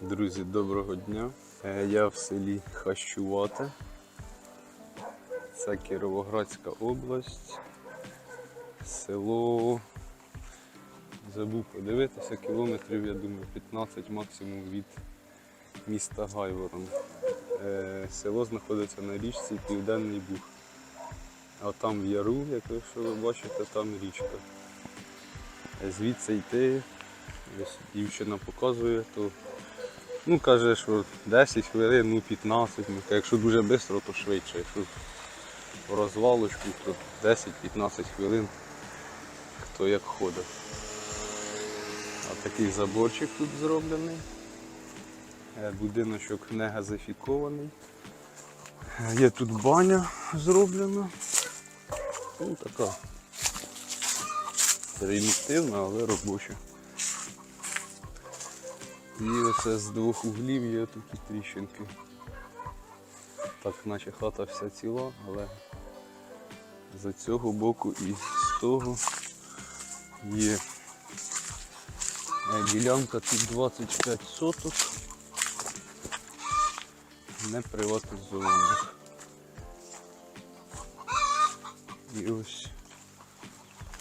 Друзі, доброго дня. Е, Я в селі Хащувати. Це Кіровоградська область. Село. Забув подивитися, кілометрів, я думаю, 15 максимум від міста Гайворон. Е, Село знаходиться на річці Південний Буг. А там в яру, як ви бачите, там річка. Е, Звідси йти, дівчина показує, то Ну, каже, що 10 хвилин, ну 15, ну, якщо дуже швидко, то швидше. Якщо по розвалочку, то 10-15 хвилин, хто як ходить. А такий заборчик тут зроблений. Е, Будиночок не газифікований. Е, Є тут баня зроблена. Ну, така примітивна, але робоча. І оце з двох углів є такі тріщинки. Так, наче хата вся ціла, але з цього боку і з того є Е, ділянка тут 25 соток. Не приватизована. І ось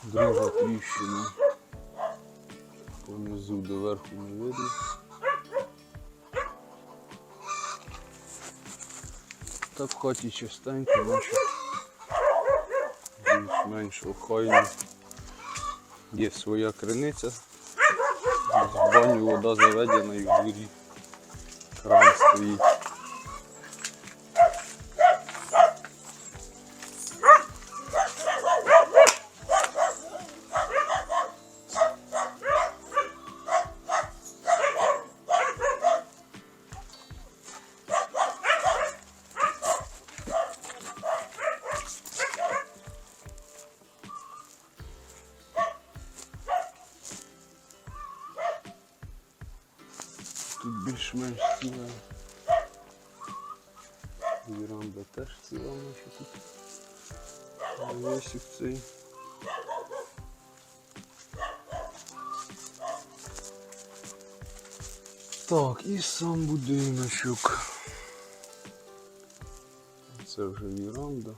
друга тріщина. Понизу до верху не видно. Та в хаті чистенько, наче більш-менш охайно. Є своя криниця. З баню вода заведена і в дворі кран стоїть. Тут більш-менш ціла. Віранда теж ціла наче тут. Висік цей. Так, і сам будиночок. Це вже віранда.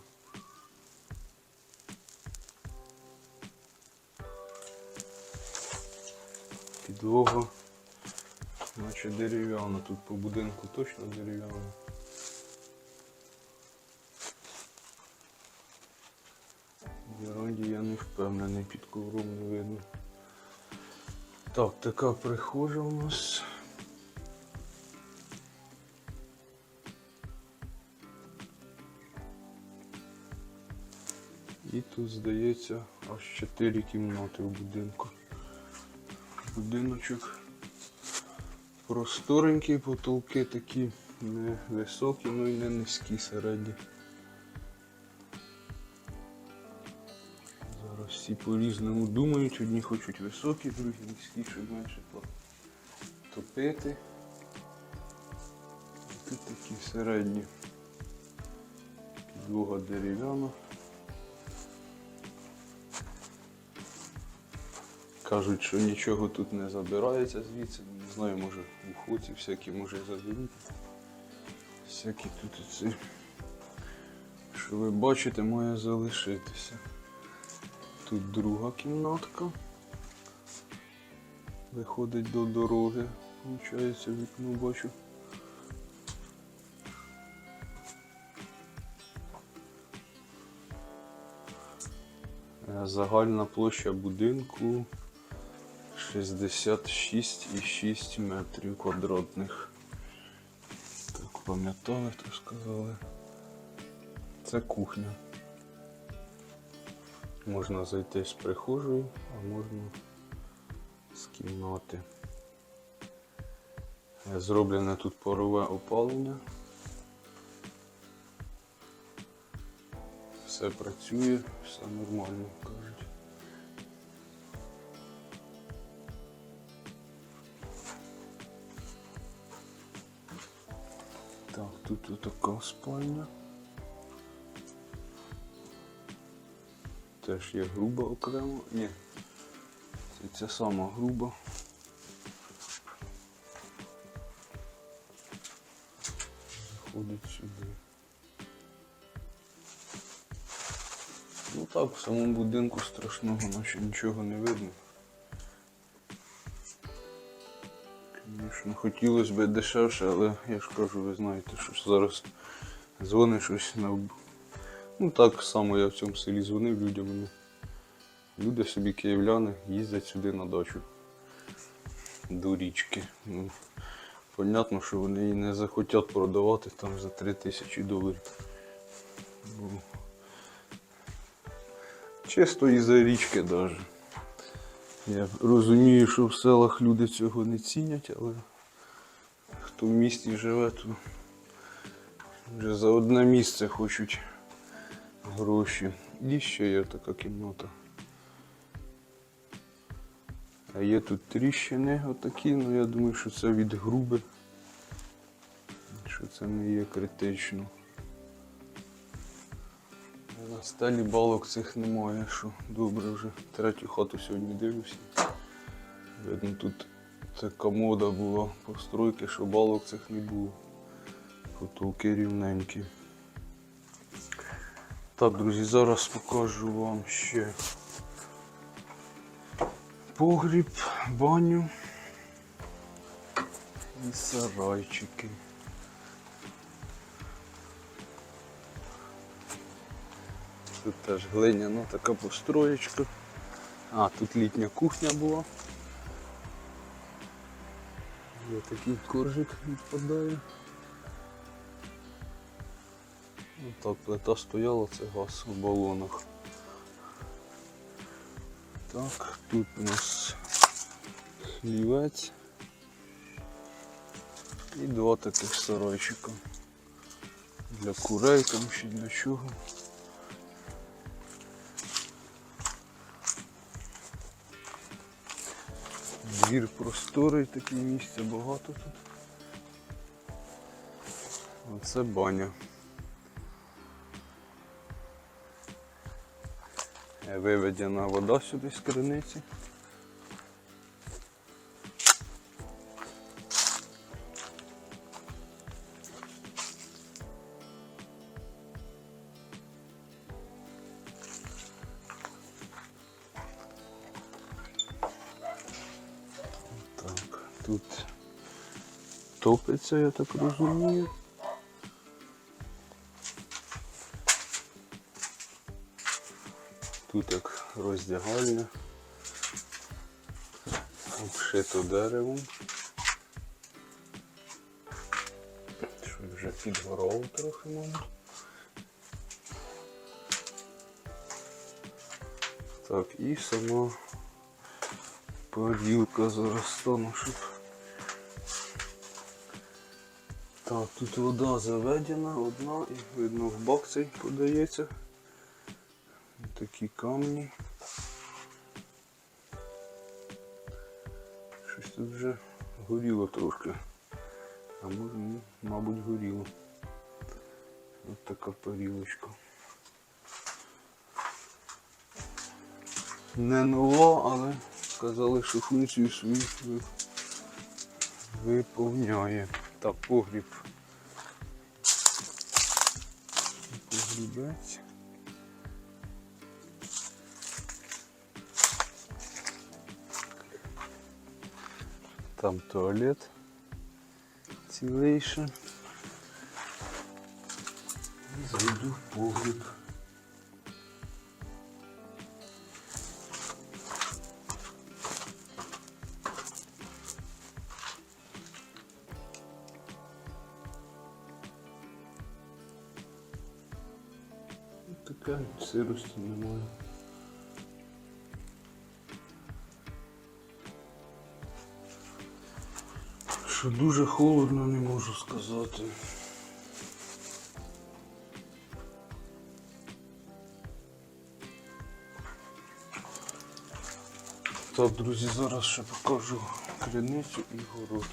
Підлога. Наче дерев'яна, тут по будинку точно дерев'яна. В я не впевнений, під ковром не видно. Так, така прихожа у нас. І тут, здається, аж 4 кімнати в будинку. Будиночок просторенькі, потолки такі не високі, ну і не низькі середні. Зараз всі по-різному думають, одні хочуть високі, другі низькі, щоб менше потопити. Тут такі середні. Підлога дерев'яна. Кажуть, що нічого тут не забирається звідси. Знаю, може у хоці всякі може заберуть. Всякі тут оці. Що ви бачите, має залишитися. Тут друга кімнатка. Виходить до дороги. Получається, вікно бачу. Е, Загальна площа будинку 66,6 метрів квадратних. Так, пам'ятали, то сказали. Це кухня. Можна зайти з прихожої, а можна з кімнати. Зроблене тут парове опалення. Все працює, все нормально, кажуть. Тут така спальня. Теж є груба окремо. Ні. Це ця сама груба. Ходить сюди. Ну так, в самому будинку страшного наче нічого не видно. Звісно, хотілося б дешевше, але я ж кажу, ви знаєте, що зараз дзвониш ось на. Ну так само я в цьому селі дзвонив людям. Люди собі київляни їздять сюди на дачу. До річки. Ну, понятно, що вони її не захотять продавати там за 3 тисячі доларів. Ну, чисто із-за річки навіть. Я розумію, що в селах люди цього не цінять, але хто в місті живе, то вже за одне місце хочуть гроші. І ще є така кімната. А є тут тріщини отакі, ну я думаю, що це від груби. Що це не є критично. На стелі балок цих немає, що добре вже. Третю хату сьогодні дивлюся. Видно, тут така мода була постройки, що балок цих не було. Потолки рівненькі. Так, друзі, зараз покажу вам ще погріб, баню і сарайчики. Тут теж глиняна така построєчка. А, тут літня кухня була. Є такий коржик відпадає. Ну так, плита стояла, це газ у балонах. Так, тут у нас хлівець і два таких сарайчика. Для курей там ще для чого. Двір просторий, таке місця багато тут. Оце баня. Виведена вода сюди з криниці. Тут топиться, я так розумію. Тут як роздягальня, обшито деревом. Що вже підгорало трохи, мабуть. Так, і сама парілка зараз стану, щоб. Так, тут вода заведена, одна і видно в бак цей подається. Такі камні. Щось тут вже горіло трошки. А ні, мабуть, горіло. Ось така парілочка. Не нова, але сказали, що функцію свою виповняє. Так, погріб. Погрібець. Там туалет цілейший. І зайду в погріб. Така сирості немає. Що дуже холодно, не можу сказати. Так, друзі, зараз ще покажу криницю і город.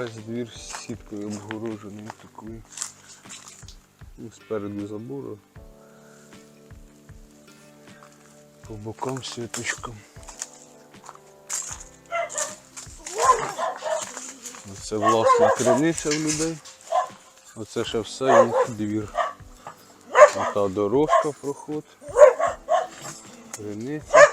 Весь двір з сіткою обгорожений такою. Спереду забору. По бокам сіточком. Це власна криниця в людей. Оце ще все їх двір. Ота дорожка проход. Криниця.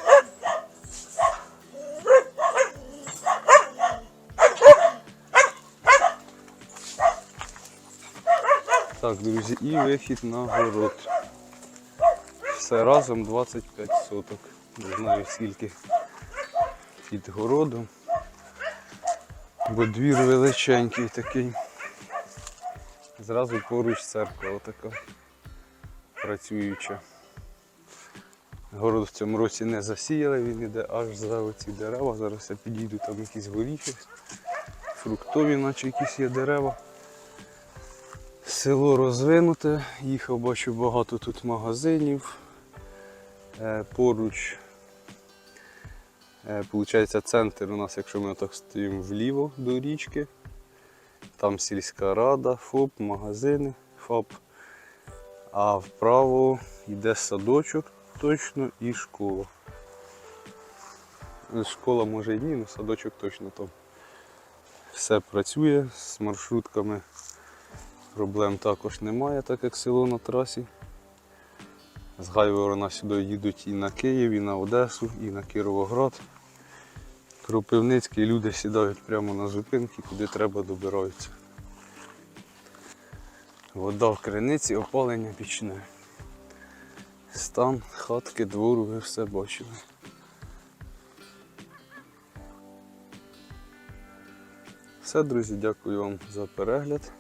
Так, друзі, і вихід на город. Все разом 25 соток. Не знаю скільки під городом. Бо двір величенький такий. Зразу поруч церква отака працююча. Город в цьому році не засіяли, він іде аж за оці дерева. Зараз я підійду, там якісь горіхи, фруктові, наче якісь є дерева. Село розвинуте, їхав, бачу багато тут магазинів. Е, поруч, е, получається, центр у нас, якщо ми так стоїмо вліво до річки. Там сільська рада, ФОП, магазини, ФАП. А вправо йде садочок точно і школа. Школа може і ні, але садочок точно там. Все працює з маршрутками. Проблем також немає, так як село на трасі. З Гайворона сюди їдуть і на Київ, і на Одесу, і на Кіровоград. Кропивницькі люди сідають прямо на зупинки, куди треба добираються. Вода в криниці, опалення пічне. Стан, хатки, двору, ви все бачили. Все, друзі, дякую вам за перегляд.